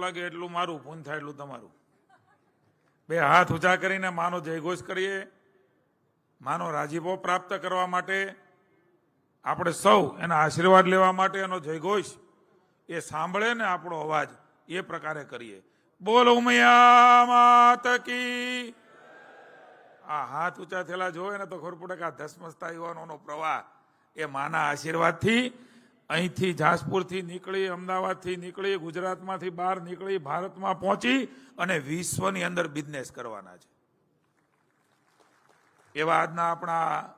લાગે એટલું મારું પૂન થાય એટલું તમારું. બે હાથ ઊંચા કરીને માનો જયઘોષ કરીએ. માનો રાજીપો પ્રાપ્ત કરવા માટે આપણે સૌ એના આશીર્વાદ લેવા માટે એનો જયઘોષ એ સાંભળે ને આપણો અવાજ એ પ્રકારે કરીએ. બોલ ઉમૈયા માત કી. આ હાથ ઊંચા થયેલા જોવે ને તો પડે આ ધસમસતા યુવાનોનો પ્રવાહ એ માના આશીર્વાદથી અહીંથી જાસપુરથી નીકળી, અમદાવાદથી નીકળી, ગુજરાતમાંથી બહાર નીકળી, ભારતમાં પહોંચી અને વિશ્વની અંદર બિઝનેસ કરવાના છે. એવા આજના આપણા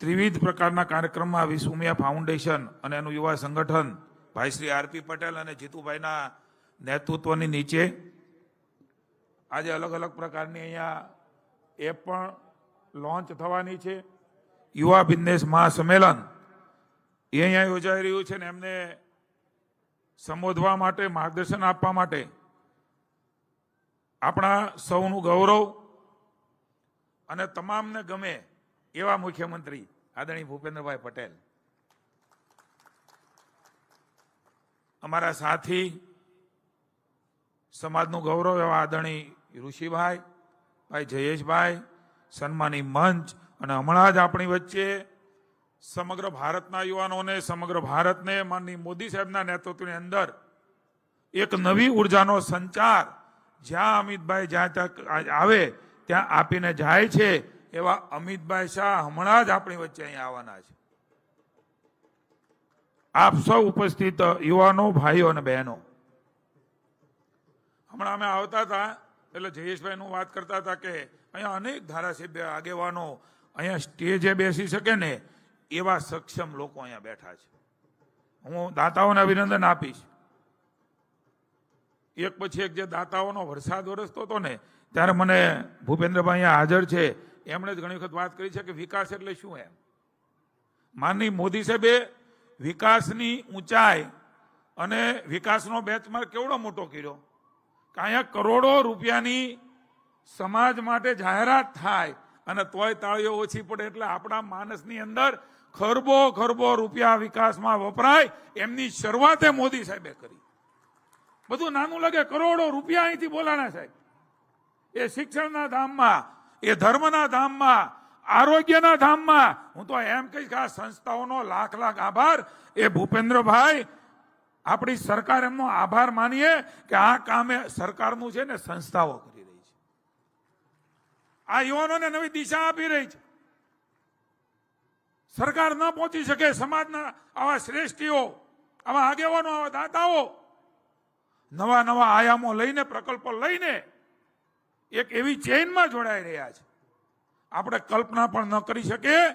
ત્રિવિધ પ્રકારના કાર્યક્રમમાં વિશ્વમિયા ફાઉન્ડેશન અને એનું યુવા સંગઠન ભાઈ શ્રી આરપી પટેલ અને જીતુભાઈના નેતૃત્વની નીચે આજે અલગ અલગ પ્રકારની અહીંયા એપ પણ લોન્ચ થવાની છે. યુવા બિઝનેસ મહાસંમેલન એ અહીંયા યોજાઈ રહ્યું છે ને એમને સંબોધવા માટે, માર્ગદર્શન આપવા માટે આપણા સૌનું ગૌરવ અને તમામને ગમે એવા મુખ્યમંત્રી આદરણીય ભૂપેન્દ્રભાઈ પટેલ. અમારા સાથી, સમાજનું ગૌરવ એવા આદરણીય ઋષિભાઈ, ભાઈ જયેશભાઈ સન્માની મંચ અને હમણાં જ આપણી વચ્ચે સમગ્ર ભારતના યુવાનોને, સમગ્ર ભારતને, માનની મોદી સાહેબના નેતૃત્વની અંદર એક નવી ઉર્જાનો સંચાર જ્યાં અમિતભાઈ જ્યાં ત્યાં આવે, ત્યાં આપીને જાય છે, એવા અમિતભાઈ શાહ હમણાં જ આપણી વચ્ચે અહીંયા આવવાના છે. આપ સૌ ઉપસ્થિત યુવાનો, ભાઈઓ અને બહેનો. હમણાં અમે આવતા હતા, એટલે જયેશભાઈનું વાત કરતા હતા કે અહીંયા અનેક ધારાસભ્ય, આગેવાનો અહીંયા સ્ટેજે બેસી શકે ને એવા સક્ષમ લોકો અહીંયા બેઠા છે. હું દાતાઓને અભિનંદન આપીશ. એક પછી એક જે દાતાઓનો વરસાદ વરસતો હતો ને, ત્યારે મને ભૂપેન્દ્રભાઈ અહીંયા હાજર છે. એમણે જ ઘણી વખત વાત કરી છે કે વિકાસ એટલે શું એમ? માનની મોદી સાહેબે વિકાસની ઊંચાઈ અને વિકાસનો બેચમાર્ક કેવડો મોટો કર્યો? કે અહીંયા કરોડો રૂપિયાની સમાજ માટે જાહેરાત થાય અને તોય તાળીઓ ઓછી પડે એટલે આપણા માનસની અંદર ખરબો ખરબો રૂપિયા વિકાસમાં વપરાય. એમની શરૂઆતે મોદી સાહેબે કરી. બધું નાનું લાગે, કરોડો રૂપિયા અહીંથી બોલાણા સાહેબ. એ શિક્ષણના ધામમાં, એ ધર્મના ધામમાં, આરોગ્યના ધામમાં. હું તો એમ કહીશ કે આ સંસ્થાઓનો લાખ લાખ આભાર. એ ભૂપેન્દ્રભાઈ, આપણી સરકાર એમનો આભાર માનીએ કે આ કામે સરકારનું છે ને સંસ્થાઓ કરી. આ યુવાનોને નવી દિશા આપી રહી છે. સરકાર ન પહોંચી શકે સમાજના આવા શ્રેષ્ઠીઓ, આવા આગેવાનો, આવા દાતાઓ, નવા નવા આયામો લઈને, પ્રકલ્પો લઈને એક એવી ચેઇનમાં જોડાઈ રહ્યા છે. આપણે કલ્પના પણ ન કરી શકીએ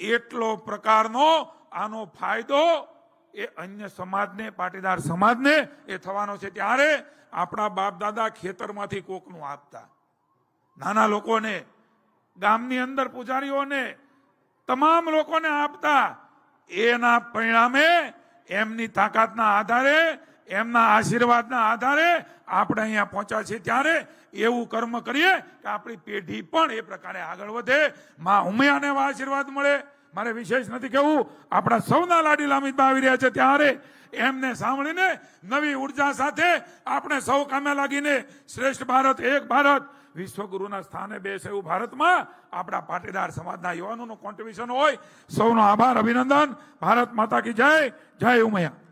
એટલો પ્રકારનો આનો ફાયદો એ અન્ય સમાજને, પાટીદાર સમાજને એ થવાનો છે. ત્યારે આપણા બાપ દાદા ખેતરમાંથી કોકનું આપતા. નાના લોકોને, ગામની અંદર પૂજારીઓને, તમામ લોકોને આપતા. એના પરિણામે એમની તાકાતના આધારે, એમના આશીર્વાદના આધારે આપણે અહીંયા પહોંચ્યા છીએ ત્યારે એવું કર્મ કરીએ કે આપણી પેઢી પણ એ પ્રકારે આગળ વધે, માં ઉમિયાને આશીર્વાદ મળે મારે વિશેષ નથી કહેવું. આપણા સૌના લાડી લામિતમાં આવી રહ્યા છે ત્યારે એમને સાંભળીને નવી ઊર્જા સાથે આપણે સૌ કામે લાગીને શ્રેષ્ઠ ભારત, એક ભારત, વિશ્વગુરુના સ્થાને બેસે એવું ભારતમાં આપણા પાટીદાર સમાજના યુવાનોનું કોન્ટ્રીબ્યુશન હોય. સૌનો આભાર, અભિનંદન. ભારત માતા કી જય. જય ઉમૈયા.